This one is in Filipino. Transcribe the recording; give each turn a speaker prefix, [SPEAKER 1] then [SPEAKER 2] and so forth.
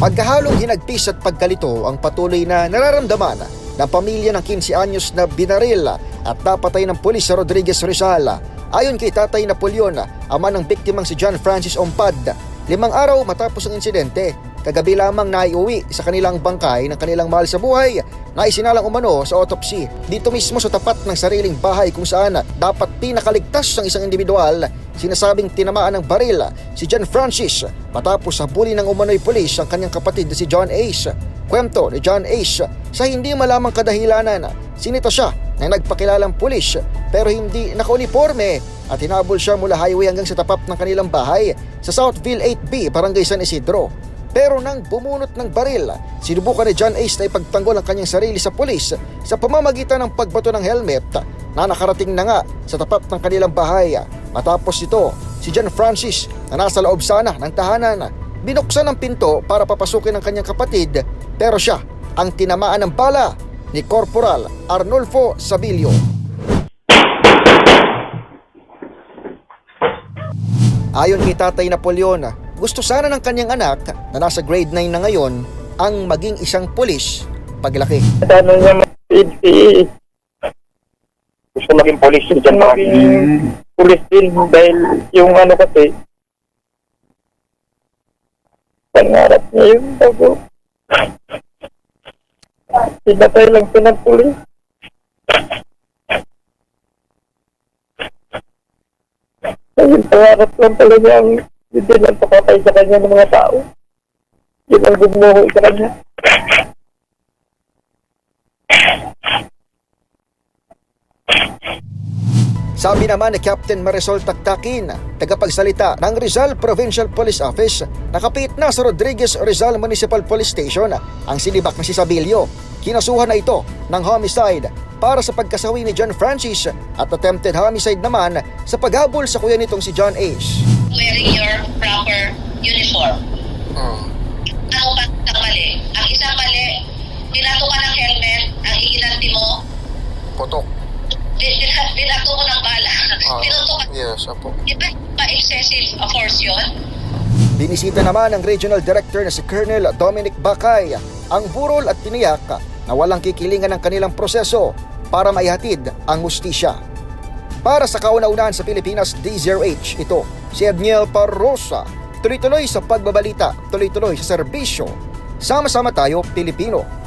[SPEAKER 1] Magkahalong hinagpis at pagkalito ang patuloy na nararamdaman ng pamilya ng 15 anyos na binaril at napatay ng pulis sa Rodriguez Rizal. Ayon kay Tatay Napoleon, ama ng biktimang si John Francis Ompad, limang araw matapos ang insidente, kagabi lamang naiuwi sa kanilang bangkay ng kanilang mahal sa buhay na isinalang umano sa autopsy dito mismo sa tapat ng sariling bahay kung saan dapat pinakaligtas ng isang individual sinasabing tinamaan ng baril si John Francis matapos habulin ng umano'y pulis ang kanyang kapatid na si John Ace. Kwento ni John Ace sa hindi malamang kadahilanan sinita siya na nagpakilalang pulis pero hindi nakauniforme at hinabol siya mula highway hanggang sa tapat ng kanilang bahay sa Southville 8B, Barangay San Isidro. Pero nang bumunot ng baril, sinubukan ni John Ace na ipagtanggol ang kanyang sarili sa pulis sa pamamagitan ng pagbato ng helmet na nakarating na nga sa tapat ng kanilang bahay. Matapos ito, si John Francis na nasa loob sana ng tahanan, binuksan ang pinto para papasukin ang kanyang kapatid pero siya ang tinamaan ng bala ni Corporal Arnulfo Sabilio. Ayon kay Tatay Napoleon, gusto sana ng kanyang anak na nasa grade 9 na ngayon ang maging isang pulis paglaki.
[SPEAKER 2] Ano niya.
[SPEAKER 3] Gusto maging police yun dyan
[SPEAKER 2] Maging pulis din dahil yung ano kasi pangarap niya yung bago. Pinatay lang siya ng pulis. Dahil pangarap lang talaga ang hindi lang pakatay sa kanya ng mga tao. Yun ang gumuho sa kanya.
[SPEAKER 1] Sabi naman ni Captain Marisol Taktakin, tagapagsalita ng Rizal Provincial Police Office, nakapit na sa Rodriguez Rizal Municipal Police Station ang sinibak na si Sabilio. Kinasuhan na ito ng homicide para sa pagkasawi ni John Francis at attempted homicide naman sa paghabol sa kuya nitong si John Ace.
[SPEAKER 4] wearing your proper uniform. Ano ba ang mali? Ang isang mali, binato ka ng helmet, ang iinanti mo,
[SPEAKER 1] Potok.
[SPEAKER 4] Bin- bin- binato mo ng bala. Binato ka.
[SPEAKER 1] Yes, apo.
[SPEAKER 4] Di ba ba excessive force yun?
[SPEAKER 1] Binisita naman ng Regional Director na si Colonel Dominic Bakay ang burol at tiniyak na walang kikilingan ng kanilang proseso para maihatid ang hustisya. Para sa kauna-unahan sa Pilipinas D0H, ito si Edniel Parrosa. Tuloy-tuloy sa pagbabalita, tuloy-tuloy sa serbisyo. Sama-sama tayo, Pilipino.